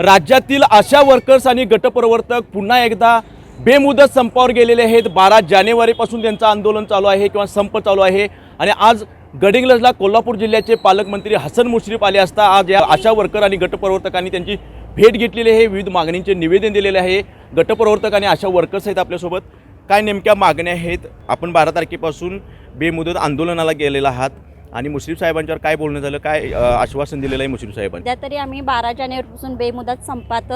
राज्यातील आशा वर्कर्स आणि गटप्रवर्तक पुन्हा एकदा बेमुदत संपावर गेलेले आहेत. बारा जानेवारीपासून त्यांचं आंदोलन चालू आहे किंवा संप चालू आहे. आणि आज गडिंग्लजला कोल्हापूर जिल्ह्याचे पालकमंत्री हसन मुश्रीफ आले असता आज या आशा वर्कर आणि गटप्रवर्तकांनी त्यांची भेट घेतलेली आहे. विविध मागणींचे निवेदन दिलेले आहे. गटप्रवर्तक आणि आशा वर्कर्स आहेत आपल्यासोबत. काय नेमक्या मागण्या आहेत? आपण बारा तारखेपासून बेमुदत आंदोलनाला गेलेला आहात. आणि मुश्रीफ साहेबांच्यावर काय बोलणं झालं काय आश्वासन दिलेलं आहे मुश्रीफ साहेबांनी? सध्या तरी आम्ही बारा जानेवारीपासून बेमुदत संपात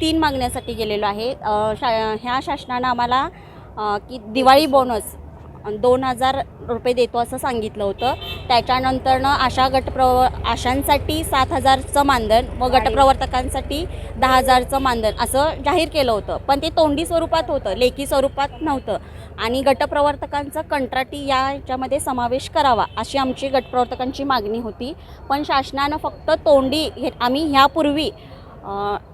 तीन मागण्यासाठी गेलेलो आहे. शा ह्या शासनानं आम्हाला की दिवाळी बोनस दोन हजार रुपये देतो असं सांगितलं होतं. त्याच्यानंतरनं आशा गटप्रव आशांसाठी सात हजारचं मानधन व गटप्रवर्तकांसाठी दहा हजारचं मानधन असं जाहीर केलं होतं. पण ते तोंडी स्वरूपात होतं लेखी स्वरूपात नव्हतं. आणि गटप्रवर्तकांचा कंत्राटी या ह्याच्यामध्ये समावेश करावा अशी आमची गटप्रवर्तकांची मागणी होती. पण शासनानं फक्त तोंडी हे आम्ही ह्यापूर्वी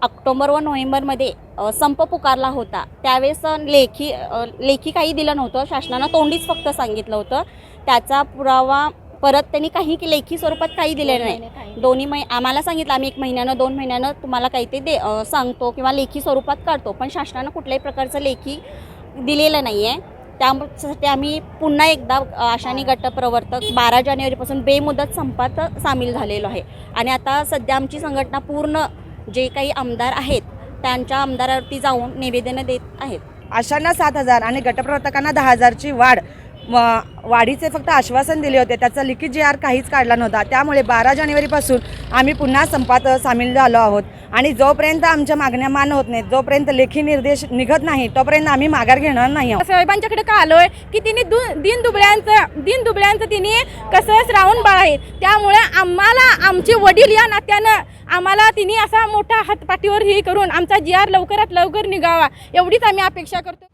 ऑक्टोबर व नोव्हेंबरमध्ये संप पुकारला होता. त्यावेळेस लेखी लेखी काही दिलं नव्हतं. शासनानं तोंडीच फक्त सांगितलं होतं. त्याचा पुरावा परत त्यांनी काही की लेखी स्वरूपात काही दिलेलं नाही. दोन्ही मै आम्हाला सांगितलं आम्ही एक महिन्यानं दोन महिन्यानं तुम्हाला काही ते दे सांगतो किंवा लेखी स्वरूपात काढतो पण शासनानं कुठल्याही प्रकारचं लेखी दिलेलं नाही आहे त्यासाठी आम्ही पुन्हा एकदा आशानी गटप्रवर्तक बारा जानेवारीपासून बेमुदत संपात सामील झालेलो आहे. आणि आता सध्या आमची संघटना पूर्ण जे काही आमदार आहेत त्यांच्या आमदारावरती जाऊन निवेदनं देत आहेत. आशांना सात हजार आणि गटप्रवर्तकांना दहा हजारची वाढ. वाढीचे फक्त आश्वासन दिले होते. त्याचा लिखित जी आर काहीच काढला नव्हता. त्यामुळे बारा जानेवारीपासून आम्ही पुन्हा संपात सामील झालो आहोत. आणि जोपर्यंत आमच्या मागण्या मान होत नाहीत जोपर्यंत लेखी निर्देश निघत नाही तोपर्यंत आम्ही माघार घेणार नाही आहोत. साहेबांच्याकडे का आलोय? की तिने दु दिन दुबळ्यांचं दिन दुबळ्यांचं तिने कसं श्रावण बाळ आहे त्यामुळे आम्हाला आमचे वडील या नात्यानं आम्हाला तिने असा मोठा हातपाठीवर हे करून आमचा जी आर लवकरात लवकर निघावा. एवढीच आम्ही अपेक्षा करतो.